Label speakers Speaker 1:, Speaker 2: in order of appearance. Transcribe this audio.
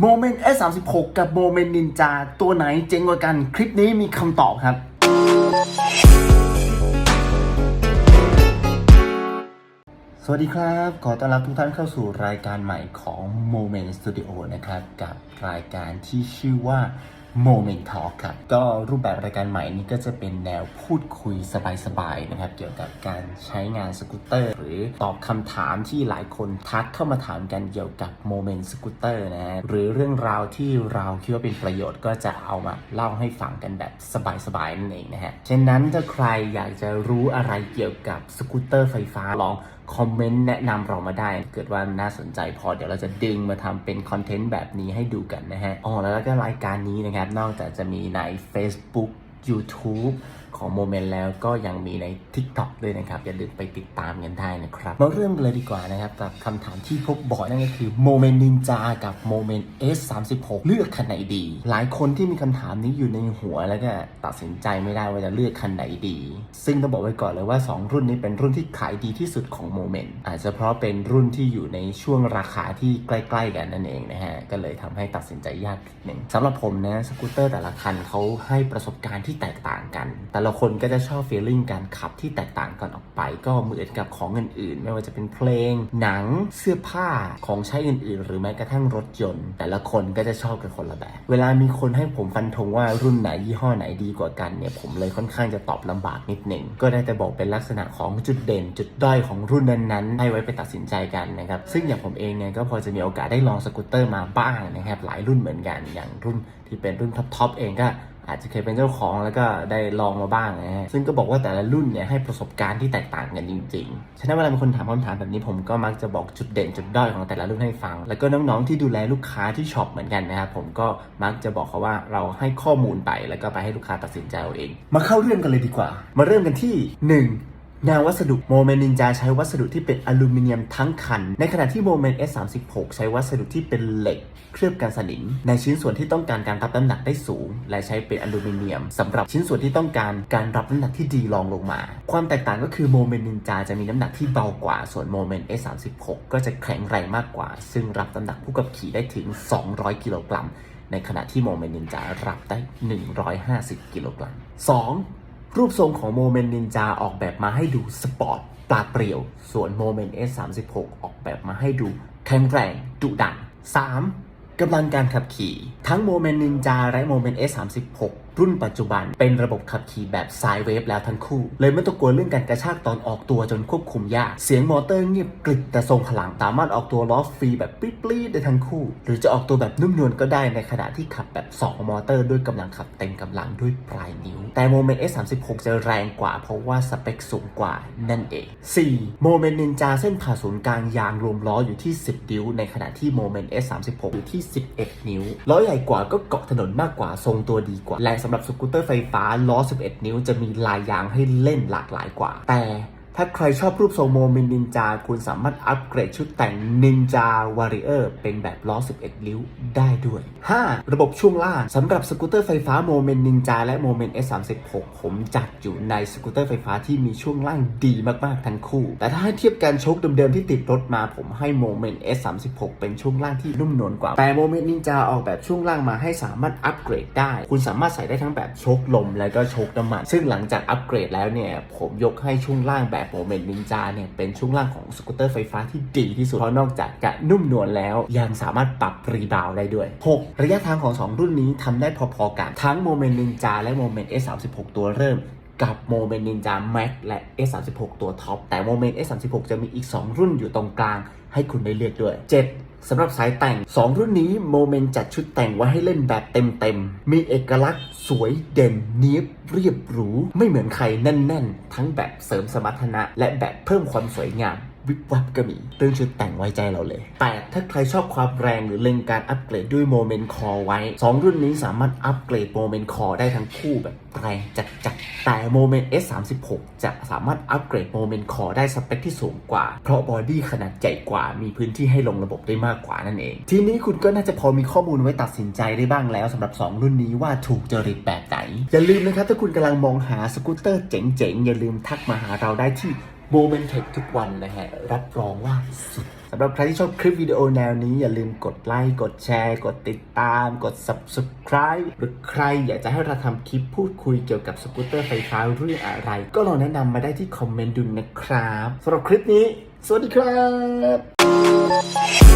Speaker 1: โมเมนต์ S36 กับโมเมนต์นินจาตัวไหนเจ๋งกว่ากัน คลิปนี้มีคำตอบครับ สวัสดีครับ ขอต้อนรับทุกท่านเข้าสู่รายการใหม่ของ Moment Studio นะครับ กับรายการที่ชื่อว่า Moment Talk ครับก็รูปแบบรายการใหม่นี้ก็จะเป็นแนวพูดคุยสบายๆนะครับ เกี่ยวกับการใช้งานสกูตเตอร์ หรือตอบคำถามที่หลายคนทักเข้ามาถามกันเกี่ยวกับ Moment สกูตเตอร์นะฮะหรือเรื่องราวที่เราคิดว่าเป็นประโยชน์ก็จะเอามาเล่าให้ฟังกันแบบสบายๆนั่นเองนะฮะฉะนั้นถ้าใครอยากจะรู้อะไรเกี่ยวกับสกูตเตอร์ไฟฟ้าลองคอมเมนต์แนะนำเรามาได้ เกิดว่าน่าสนใจพอเดี๋ยวเราจะดึงมาทำเป็นคอนเทนต์แบบนี้ให้ดูกันนะฮะอ๋อแล้วก็รายการนี้นะครับ นอกจากจะมีใน Facebook YouTube ของโมเมนต์แล้วก็ยังมีใน TikTok ด้วยนะครับ อย่าลืมไปติดตามกันได้นะครับ มาเริ่มกันเลยดีกว่านะครับกับคำถามที่พบบ่อยนั่นก็คือโมเมนต์นินจากับโมเมนต์ S36 เลือกคันไหนดี หลายคนที่มีคำถามนี้อยู่ในหัวแล้วก็ตัดสินใจไม่ได้ว่าจะเลือกคันไหนดี ซึ่งต้องบอกไว้ก่อนเลยว่า 2 รุ่นนี้เป็นรุ่นที่ขายดีที่สุดของโมเมนต์อาจจะเพราะเป็นรุ่นที่อยู่ในช่วงราคาที่ใกล้ ๆ กันนั่นเองนะฮะก็เลยทำให้ตัดสินใจยากนิดหนึ่งสำหรับผมนะสกูตเตอร์แต่ละคันเขาให้ประสบการณ์ที่แตกต่างกันแต่ละคนก็จะชอบฟีลลิ่งการขับที่แตกต่างกันออกไป ก็เหมือนกับของอื่นๆ ไม่ว่าจะเป็นเพลง หนัง เสื้อผ้า ของใช้อื่นๆ หรือแม้กระทั่งรถยนต์ แต่ละคนก็จะชอบกันคนละแบบ เวลามีคนให้ผมฟันธงว่ารุ่นไหนยี่ห้อไหนดีกว่ากันเนี่ย ผมเลยค่อนข้างจะตอบลำบากนิดหนึ่ง ก็ได้แต่บอกเป็นลักษณะของจุดเด่น จุดด้อยของรุ่นนั้นๆ ให้ไว้ไปตัดสินใจกันนะครับ ซึ่งอย่างผมเองเนี่ยก็พอจะมีโอกาสได้ลองสกูตเตอร์มาบ้างนะครับ หลายรุ่นเหมือนกัน อย่างรุ่นที่เป็นรุ่นท็อปๆเองก็ อาจจะเคยเป็นเจ้าของแล้วก็ได้ลองมาบ้างนะฮะซึ่งก็บอกว่าแต่ละรุ่นเนี่ยให้ประสบการณ์ที่แตกต่างกันจริงๆ ฉะนั้นเวลามีคนถามคำถามแบบนี้ผมก็มักจะบอกจุดเด่นจุดด้อยของแต่ละรุ่นให้ฟัง แล้วก็น้องๆที่ดูแลลูกค้าที่ช็อปเหมือนกันนะครับผมก็มักจะบอกเขาว่าเราให้ข้อมูลไปแล้วก็ไปให้ลูกค้าตัดสินใจเอาเอง มาเข้าเรื่องกันเลยดีกว่า มาเริ่มกันที่ 1 งานวัสดุโมเมนต์นินจาใช้วัสดุที่เป็นอลูมิเนียมทั้งคัน ในขณะที่โมเมนต์ S36 ใช้วัสดุที่เป็นเหล็ก เคลือบกันสนิม ในชิ้นส่วนที่ต้องการการรับน้ำหนักได้สูง และใช้เป็นอลูมิเนียมสำหรับชิ้นส่วนที่ต้องการการรับน้ำหนักที่ดีรองลงมา ความแตกต่างก็คือโมเมนต์นินจาจะมีน้ำหนักที่เบากว่า ส่วนโมเมนต์ S36 ก็จะแข็งแรงมากกว่า ซึ่งรับน้ำหนักผู้ขับขี่ได้ถึง 200 กิโลกรัมในขณะที่โมเมนต์นินจารับได้ 150 กิโลกรัม 2. รูปทรงของโมเมนต์นินจาออกแบบมาให้ดูสปอร์ตปราดเปรียว ส่วนโมเมนต์ S36 ออกแบบมาให้ดูแข็งแรงดุดัน 3. กำลังการขับขี่ ทั้งโมเมนต์นินจาและโมเมนต์ S36 รุ่นปัจจุบัน เป็นระบบขับขี่แบบไซด์เวฟแล้วทั้งคู่ เลยไม่ต้องกลัวเรื่องการกระชากตอนออกตัวจนควบคุมยาก เสียงมอเตอร์เงียบกริบแต่ทรงพลังสามารถออกตัวล้อฟรีแบบปรี๊ดได้ทั้งคู่ หรือจะออกตัวแบบนุ่มนวลก็ได้ในขณะที่ขับแบบ 2 มอเตอร์ด้วยกำลังขับเต็มกำลังด้วยปลายนิ้ว แต่โมเมนต์ S36 จะแรงกว่าเพราะว่าสเปคสูงกว่านั่นเอง 4. โมเมนต์นินจาเส้นผ่าศูนย์กลางยางรวมล้ออยู่ที่ 10 นิ้ว ในขณะที่โมเมนต์ S36 อยู่ที่ 11 นิ้วล้อใหญ่กว่าก็เกาะถนนมากกว่าทรงตัวดีกว่าและสำหรับสกูตเตอร์ไฟฟ้าล้อ 11 นิ้วจะมีลายยางให้เล่นหลากหลายกว่า แต่ ถ้าใครชอบรูปทรงโมเมนต์นินจา คุณสามารถอัปเกรดชุดแต่ง Ninja Warrior เป็นแบบล้อ 11นิ้วได้ด้วย 5. ระบบช่วงล่างสำหรับสกูตเตอร์ไฟฟ้าโมเมนต์นินจาและโมเมนต์ S36 ผมจัดอยู่ในสกูตเตอร์ไฟฟ้าที่มีช่วงล่างดีมากๆทั้งคู่ แต่ถ้าให้เทียบการชคเดิมๆที่ติดรถมาผมให้โมเมนต์ S36 เป็นช่วงล่างที่นุ่มนวลกว่า แต่โมเมนต์นินจาออกแบบช่วงล่างมาให้สามารถอัปเกรดได้ คุณสามารถใส่ได้ทั้งแบบชคลมและก็ชคน้ำมันซึ่งหลังจากอัปเกรดแล้วเนี่ยผมยกให้ช่วงล่างแบบโมเมนต์นินจาเนี่ยเป็นช่วงล่างของสกูตเตอร์ไฟฟ้าที่ดีที่สุด เพราะนอกจากจะนุ่มนวลแล้ว ยังสามารถปรับรีบาวได้ด้วย 6. ระยะทางของ 2 รุ่นนี้ทำได้พอๆกัน ทั้งโมเมนต์นินจาและโมเมนต์ S36 ตัวเริ่ม กับโมเมนต์นินจาแม็กและ S36 ตัวท็อป แต่โมเมนต์ S36 จะมีอีก 2 รุ่นอยู่ตรงกลาง ให้คุณได้เลือกด้วย 7. สำหรับสายแต่ง 2 รุ่นนี้โมเมนต์จัดชุดแต่งไว้ให้เล่นแบบเต็มๆ มีเอกลักษณ์สวยเด่นเนียบเรียบหรู ไม่เหมือนใครแน่น ๆ ทั้งแบบเสริมสมรรถนะ และแบบเพิ่มความสวยงาม วิบวับก็มีเรื่องชุดแต่งไว้ใจเราเลย แต่ถ้าใครชอบความแรงหรือเล็งการอัปเกรดด้วยโมเมนต์คอไว้ 2 รุ่นนี้สามารถอัปเกรดโมเมนต์คอได้ทั้งคู่แบบแรงจัดๆแต่โมเมนต์ S36 จะสามารถอัปเกรดโมเมนต์คอได้สเปคที่สูงกว่า เพราะบอดี้ขนาดใหญ่กว่ามีพื้นที่ให้ลงระบบได้มากกว่านั่นเอง ทีนี้คุณก็น่าจะพอมีข้อมูลไว้ตัดสินใจได้บ้างแล้วสำหรับ 2 รุ่นนี้ว่าถูกจริตแบบไหนอย่าลืมนะครับถ้าคุณกำลังมองหาสกูตเตอร์เจ๋งๆอย่าลืมทักมาหาเราได้ที่ โมเมนต์เทคทุกวันนะฮะ รับรองว่าสุดสำหรับใครที่ชอบคลิปวิดีโอแนวนี้ อย่าลืมกดไลค์ กดแชร์ กดติดตาม กด subscribe หรือใครอยากจะให้เราทำคลิปพูดคุยเกี่ยวกับสกูตเตอร์ไฟฟ้าเรื่องอะไร ก็ลองแนะนำมาได้ที่คอมเมนต์ดูนะครับสำหรับคลิปนี้ สวัสดีครับ